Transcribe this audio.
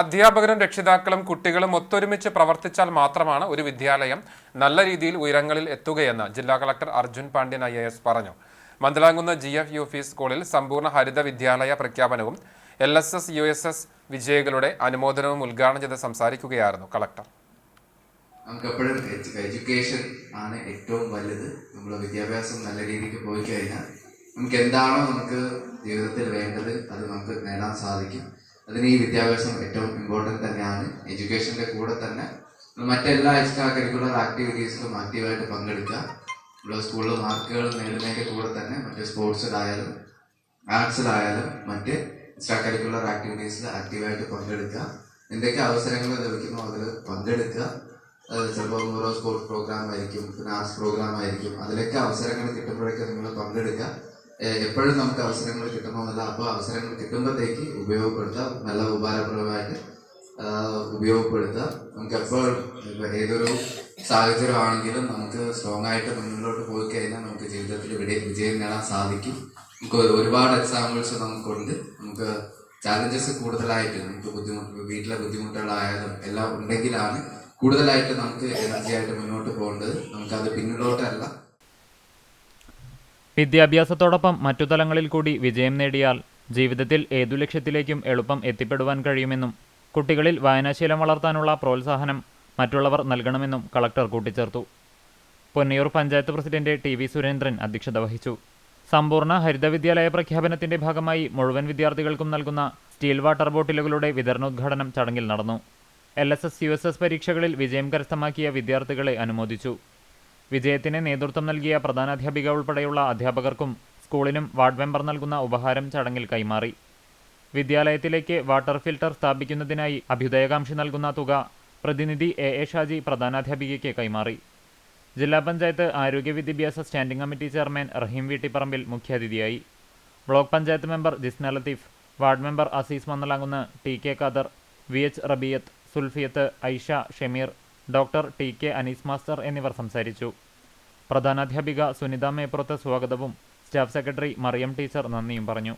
അധ്യാപകരും രക്ഷിതാക്കളും കുട്ടികളും ഒത്തൊരുമിച്ച് പ്രവർത്തിച്ചാൽ മാത്രമാണ് ഒരു വിദ്യാലയം നല്ല രീതിയിൽ ഉയരങ്ങളിൽ എത്തുകയെന്ന് ജില്ലാ കളക്ടർ അർജുൻ പാണ്ഡ്യൻ ഐ പറഞ്ഞു. മന്ദലാങ്കുന്ന് ജി എഫ് സ്കൂളിൽ സമ്പൂർണ ഹരിത വിദ്യാലയ പ്രഖ്യാപനവും എൽ എസ് വിജയികളുടെ അനുമോദനവും ഉദ്ഘാടനം ചെയ്ത് സംസാരിക്കുകയായിരുന്നു കളക്ടർ. നമുക്ക് എപ്പോഴും എഡ്യൂക്കേഷൻ ആണ് ഏറ്റവും വലുത്. നമ്മുടെ വിദ്യാഭ്യാസം നല്ല രീതിക്ക് പോയി കഴിഞ്ഞാൽ നമുക്ക് എന്താണോ നമുക്ക് ജീവിതത്തിൽ വേണ്ടത് അത് നമുക്ക് നേടാൻ സാധിക്കും. അതിന് ഈ വിദ്യാഭ്യാസം ഏറ്റവും ഇമ്പോർട്ടന്റ് തന്നെയാണ്. എഡ്യൂക്കേഷന്റെ കൂടെ തന്നെ മറ്റെല്ലാ എക്സ്ട്രാ കരിക്കുലർ ആക്ടിവിറ്റീസിലും ആക്റ്റീവായിട്ട് പങ്കെടുക്കുക. നമ്മുടെ സ്കൂളിൽ മാർക്കുകൾ നേടുന്നതിന്റെ കൂടെ തന്നെ മറ്റ് സ്പോർട്സിലായാലും ആർട്സിലായാലും മറ്റ് എക്സ്ട്രാ കരിക്കുലർ ആക്ടിവിറ്റീസിൽ ആക്റ്റീവായിട്ട് പങ്കെടുക്കുക. എന്തൊക്കെ അവസരങ്ങൾ ലഭിക്കുമോ അതിൽ പങ്കെടുക്കുക. ചിലപ്പോൾ ഓരോ സ്പോർട്സ് പ്രോഗ്രാം ആയിരിക്കും പിന്നെ ആർട്സ് പ്രോഗ്രാം ആയിരിക്കും. അതിലൊക്കെ അവസരങ്ങൾ കിട്ടുമ്പോഴൊക്കെ നിങ്ങൾ പങ്കെടുക്കുക. എപ്പോഴും നമുക്ക് അവസരങ്ങൾ കിട്ടണമെന്നല്ല അപ്പോൾ അവസരങ്ങൾ കിട്ടുമ്പോഴത്തേക്ക് ഉപയോഗപ്പെടുത്താം. നല്ല ഉപകാരപ്രദമായിട്ട് ഉപയോഗപ്പെടുത്താം. നമുക്ക് എപ്പോൾ ഏതൊരു സാഹചര്യമാണെങ്കിലും നമുക്ക് സ്ട്രോങ് ആയിട്ട് മുന്നിലോട്ട് പോയി കഴിഞ്ഞാൽ നമുക്ക് ജീവിതത്തിൽ വിജയം നേടാൻ സാധിക്കും. നമുക്ക് ഒരുപാട് എക്സാമ്പിൾസ് നമുക്കുണ്ട്. നമുക്ക് ചാലഞ്ചസ് കൂടുതലായിട്ട് നമുക്ക് ബുദ്ധിമുട്ട് വീട്ടിലെ ബുദ്ധിമുട്ടുകളായാലും എല്ലാം ഉണ്ടെങ്കിലാണ് കൂടുതലായിട്ട് നമുക്ക് എനർജി ആയിട്ട് മുന്നോട്ട് പോകേണ്ടത്. നമുക്കത് പിന്നിലോട്ടല്ല. വിദ്യാഭ്യാസത്തോടൊപ്പം മറ്റു തലങ്ങളിൽ കൂടി വിജയം നേടിയാൽ ജീവിതത്തിൽ ഏതു ലക്ഷ്യത്തിലേക്കും എളുപ്പം എത്തിപ്പെടുവാൻ കഴിയുമെന്നും കുട്ടികളിൽ വായനാശീലം വളർത്താനുള്ള പ്രോത്സാഹനം മറ്റുള്ളവർ നൽകണമെന്നും കളക്ടർ കൂട്ടിച്ചേർത്തു. Ponniyur panchayat president T V Surendran അധ്യക്ഷത വഹിച്ചു. സമ്പൂർണ ഹരിത വിദ്യാലയ പ്രഖ്യാപനത്തിന്റെ ഭാഗമായി മുഴുവൻ വിദ്യാർത്ഥികൾക്കും നൽകുന്ന സ്റ്റീൽ വാട്ടർ ബോട്ടിലുകളുടെ വിതരണോദ്ഘാടനം ചടങ്ങിൽ നടന്നു. L S S U S S പരീക്ഷകളിൽ വിജയം കരസ്ഥമാക്കിയ വിദ്യാർത്ഥികളെ അനുമോദിച്ചു. വിജയത്തിന് നേതൃത്വം നൽകിയ പ്രധാനാധ്യാപിക ഉൾപ്പെടെയുള്ള അധ്യാപകർക്കും സ്കൂളിനും വാർഡ് മെമ്പർ നൽകുന്ന ഉപഹാരം ചടങ്ങിൽ കൈമാറി. വിദ്യാലയത്തിലേക്ക് വാട്ടർ ഫിൽട്ടർ സ്ഥാപിക്കുന്നതിനായി അഭ്യുദയകാംക്ഷി നൽകുന്ന തുക പ്രതിനിധി എ എ ഷാജി പ്രധാനാധ്യാപികയ്ക്ക് കൈമാറി. ജില്ലാ പഞ്ചായത്ത് ആരോഗ്യ വിദ്യാഭ്യാസ standing committee chairman Raheem Veettipparambil മുഖ്യാതിഥിയായി. Block panchayat member Jisna Latheef ward member Azeez Mannalamkunnu T K Khader V H Rabiyath Sulfiyath Aisha Shameer doctor T K Anees master എന്നിവർ സംസാരിച്ചു. പ്രധാനാധ്യാപിക സുനിത മേപ്പുറത്ത് സ്വാഗതവും സ്റ്റാഫ് സെക്രട്ടറി മറിയം ടീച്ചർ നന്ദിയും പറഞ്ഞു